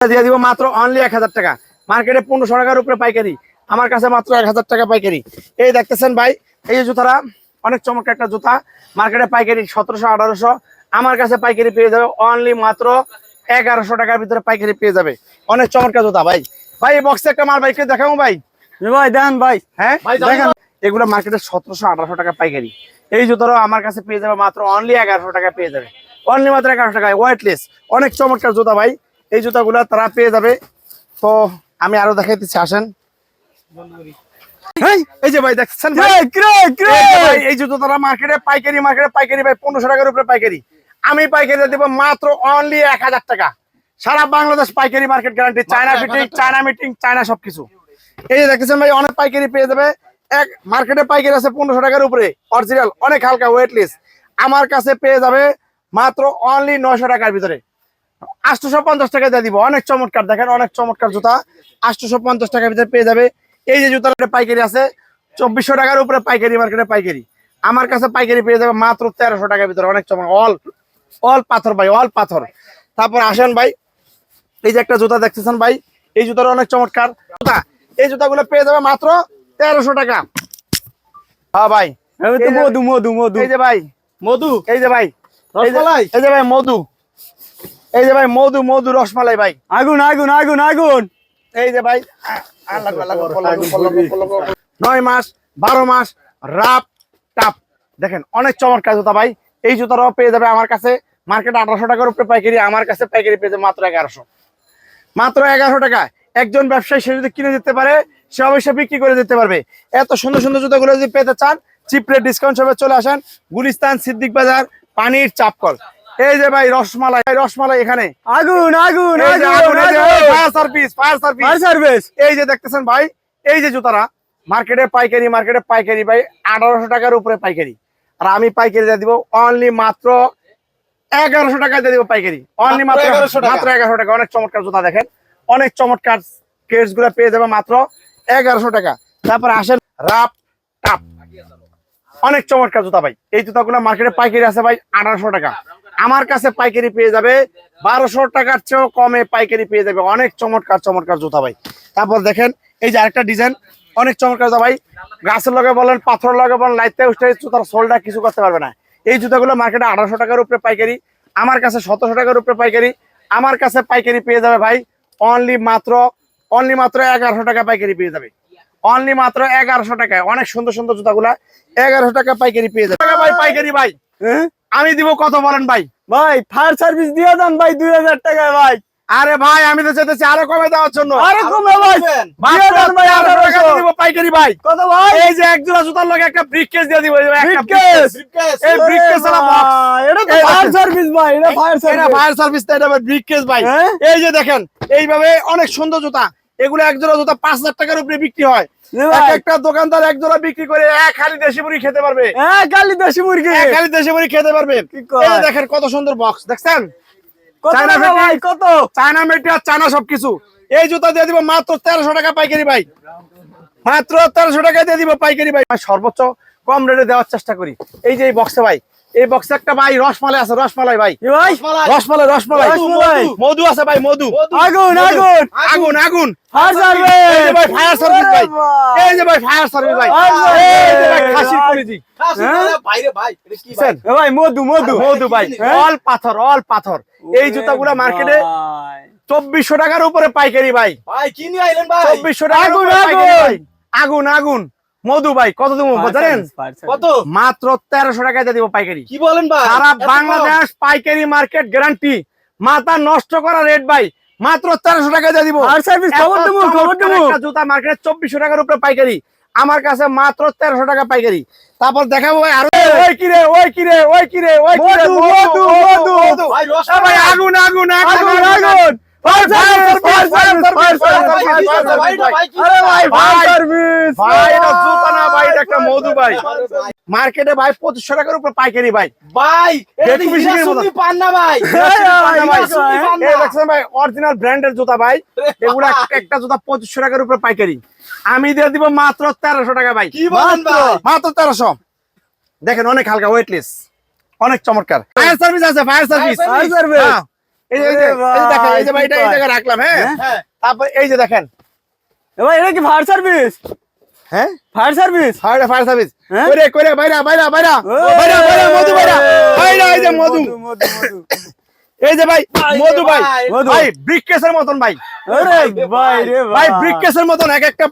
দিয়ে দিব মাত্র অনলি এক হাজার টাকা। মার্কেটে পনেরোশো টাকার উপরে পাইকারি। আমার কাছে মাত্র এক হাজার টাকা পাইকারি। এই দেখতেছেন ভাই এই যে জুতারা অনেক চমৎকার একটা জুতা। মার্কেটে পাইকারি সতেরোশো আঠারোশো। আমার কাছে পাইকারি পেয়ে যাবে অনলি মাত্র এগারোশো টাকার ভিতরে পাইকারি পেয়ে যাবে। অনেক চমৎকার জুতা ভাই। ভাই এই বক্সে একটা মাল ভাইকে দেখাবো ভাই। ভাই দেন ভাই। হ্যাঁ দেখেন। এগুলো মার্কেটে সতেরোশো আঠারোশো টাকা পাইকারি। এই জুতোরও আমার কাছে পেয়ে যাবে মাত্র অনলি এগারোশো টাকা পেয়ে যাবে। অনলি মাত্র এগারোশো টাকায় ওয়েটলেস অনেক চমৎকার জুতা ভাই। এই জুতাগুলো তারা পেয়ে যাবে। তো আমি আরও দেখাইতেছি আসেন। এই, যে ভাই দেখছেন এই জুতো তারা মার্কেটে পাইকারি মার্কেটে পাইকারি ভাই পনেরোশো টাকার উপরে পাইকারি। আমি পাইকারি দেবো মাত্র অনলি এক হাজার টাকা। সারা বাংলাদেশ পাইকারি market guarantee China fitting China meeting China সবকিছু। এই যে দেখতেছেন ভাই অনেক পাইকারি পেয়ে যাবে। এক মার্কেটে পাইকারি আছে পনেরোশো টাকার উপরে অরিজিনাল অনেক হালকা ওয়েটলেস আমার কাছে পেয়ে যাবে মাত্র অনলি নয়শো টাকার ভিতরে। আটশোশো পঞ্চাশ টাকা দিয়ে দিব। অনেক চমৎকার দেখেন অনেক চমৎকার জুতা। আটশোশো পঞ্চাশ টাকার ভিতরে পেয়ে যাবে। এই যে জুতার পাইকারি আছে চব্বিশশো টাকার উপরে পাইকারি মার্কেটে পাইকারি। আমার কাছে পাইকারি পেয়ে যাবে মাত্র তেরোশো টাকার ভিতরে অনেক চমৎকার। অল অল পাথর ভাই অল পাথর। তারপর আসেন ভাই এই যে একটা জুতা দেখতেছেন ভাই এই জুতার অনেক চমৎকার। জুতা এই জুতাগুলো পেয়ে যাবে মাত্র তেরোশো টাকা। হ্যাঁ ভাই মধু মধু মধু। এই যে ভাই মধু? এই যে ভাই এই যে ভাই মধু। এই যে ভাই মধু মধু রসমালাই ভাই। আগুন আগুন আগুন আগুন। এই যে ভাই। নয় মাস বারো মাস রাপ টাপ। দেখেন অনেক চমৎকার জুতা ভাই। এই জুতাটাও পেয়ে যাবে আমার কাছে। মার্কেটে আঠারোশো টাকার উপরে পাইকারি আমার কাছে পাইকারি পেয়ে যাবে মাত্র এগারোশো। মাত্র এগারোশো টাকা। একজন ব্যবসায়ী সে যদি কিনে দিতে পারে সে অবশ্যই বিক্রি করে দিতে পারবে। এত সুন্দর সুন্দর জুতাগুলো যদি পেতে চান চিপ রেট ডিসকাউন্ট সবে চলে আসেন। গুলিস্তান সিদ্দিক বাজার পানির চাপকল। এই যে ভাই রসমালাই রসমালাই এখানে। আগুন আগুন এই যে আগুন আগুন, এই যে fire service fire service fire service এই যে দেখতেছেন ভাই এই যে জুতারা মার্কেটে পাইকারি মার্কেটে পাইকারি ভাই আঠারোশো টাকার উপরে পাইকারি। আর আমি পাইকারি দিয়ে দিব অনলি মাত্র এগারোশো টাকা দিয়ে দিব পাইকারি। অনলি মাত্র মাত্র 1100 টাকা। মাত্র এগারোশো টাকা। অনেক চমৎকার জুতা দেখেন। অনেক চমৎকার কেসগুলা পেয়ে যাবে মাত্র এগারোশো টাকা। তারপর আসেন রাপ টাপ অনেক চমৎকার জুতা ভাই। এই জুতাগুলো মার্কেটে পাইকারি আছে ভাই আঠারোশো টাকা। আমার কাছে পাইকারি পেয়ে যাবে। বারোশো টাকার চেয়েও কমে পাইকারি পেয়ে যাবে। অনেক চমৎকার চমৎকার জুতা ভাই। তারপর দেখেন, এই যে আরেকটা ডিজাইন অনেক চমৎকার ভাই। গাছের লগে বলেন পাথর লগে বলেন লাইতে উঠে জুতার সোলটা কিছু করতে পারবে না। এই জুতাগুলো মার্কেটে আঠারোশো টাকার উপরে পাইকারি, আমার কাছে সতেরোশো টাকার উপরে পাইকারি, আমার কাছে পাইকারি পেয়ে যাবে ভাই অনলি মাত্র অনলি মাত্র এগারোশো টাকা পাইকারি পেয়ে যাবে। অনলি মাত্র এগারোশো টাকায়, অনেক সুন্দর সুন্দর জুতাগুলা, এগারোশো টাকা পাইকারি পেয়ে যাবে। ভাই, পাইকারি ভাই? আমি দিব কত বলেন ভাই? ভাই ফায়ার সার্ভিস দিয়ে দেন ভাই দুই হাজার টাকায় ভাই। আরে ভাই আমি তো চেতেছি আরও কমে দেওয়ার জন্য। আরে কমে ভাই। দিবেন? মাত্র দিয়ে দেন ভাই 1300 টাকা 1800 দিব পাইকারি ভাই। কত ভাই? এই যে এক জোড়া জুতার লগে একটা ব্রিককেস দিয়ে দিব? এই এটা তো ফায়ার সার্ভিস ভাই এটা ফায়ার এটা ফায়ার সার্ভিস এটা ব্রিককেস ভাই। হ্যাঁ? এই যে দেখেন এইভাবে অনেক সুন্দর জুতা। এগুলো এক জোড়া জুতা পাঁচ হাজার টাকার উপরে বিক্রি হয়। একটা দোকানদার এক জোড়া বিক্রি করে এক দেশি মুড়ি খেতে পারবে। হ্যাঁ দেশি এক খালি দেশি মুড়ি খেতে পারবে। দেখেন কত সুন্দর বক্স দেখছেন? চায়না ভাই কত? চায়না চায়না সবকিছু। এই জুতা দিয়ে দিব মাত্র তেরোশো টাকা পাইকারি ভাই। মাত্র তেরোশো টাকা দিয়ে দিব পাইকারি ভাই। আমি সর্বোচ্চ কম রেটে দেওয়ার চেষ্টা করি। এই যে এই বক্সে ভাই এই বক্সে একটা ভাই রসমালাই আছে রসমালাই ভাই ভাই রসমালাই? রসমালাই। মধু আছে ভাই মধু। আগুন আগুন আগুন আগুন ফায়ার ভাই সার্ভিস ভাই ভাই। এই যে ভাই ফায়ার সার্ভিস। খাসির কলিজি হ্যাঁ? ভাই, মধু মধু মধু ভাই? অল পাথর অল পাথর এই জুতাগুলো মার্কেটে চব্বিশশো টাকার উপরে পাইকারি ভাই ভাই, কি নিয়ে আইলেন ভাই? চব্বিশশো আগুন। ভাই। আগুন আগুন মধু ভাই কত দেবো জানেন। কত? মাত্র তেরোশো টাকায় দিব পাইকারি। কি বলেন ভাই? সারা বাংলাদেশ পাইকারি মার্কেট গ্যারান্টি। মাথা নষ্ট করা রেট ভাই মাত্র তেরোশো টাকা দিয়ে দিব। ফায়ার সার্ভিস খবর দেবো খবর দেবো। জুতা মার্কেট চব্বিশশো টাকার উপরে পাইকারি। আমার কাছে মাত্র তেরোশো টাকা পাইকারি। তারপর দেখাবো আরও। ওই কিরে ওই কিরে ওই কিরে ওই কিরে। মধু, মধু, মধু। ভাই, এ রসমালাই। ভাই আগুন আগুন আগুন আগুন আগুন fire service fire service fire service ভাই, কি ফায়ার দিছে ভাই, সার্ভিস এটা ভাই, কি আরে ভাই ফায়ার সার্ভিস ভাই এটা জুতা না ভাই এটা একটা মধু ভাই মার্কেটে ভাই পঁচিশশো টাকার উপর পাইকারি ভাই ভাই, এটা পান না ভাই। ভাই। এই দেখছেন অরিজিনাল ব্র্যান্ডের জুতা ভাই এগুলা একটা জুতা পঁচিশশো টাকার উপরে পাইকারি আমি দিয়ে দিব মাত্র তেরোশো টাকা ভাই কি বলেন ভাই? মাত্র তেরোশো দেখেন অনেক হালকা ওয়েটলেস অনেক চমৎকার ফায়ার সার্ভিস আছে ফায়ার সার্ভিস service? হ্যাঁ। এই যে এই যে এই যে দেখেন এই যে ভাই এটা এই জায়গায় রাখলাম হ্যাঁ? হ্যাঁ? তারপর এই যে দেখেন। ভাই এটা কি ফায়ার সার্ভিস হ্যাঁ? Fire service fire fire service হ্যাঁ? করে বাইরা বাইরা বাইরা। বাইরা বাইরা মধু বাইরা। বাইরা এই যে মধু। মধু মধু এই যে ভাই ভাই, মধু ভাই। ভাই, মধু। ভাই ব্রিক কেসের মতন ভাই। আরে ভাই রে ভাই ব্রিক কেসের মতন এক একটা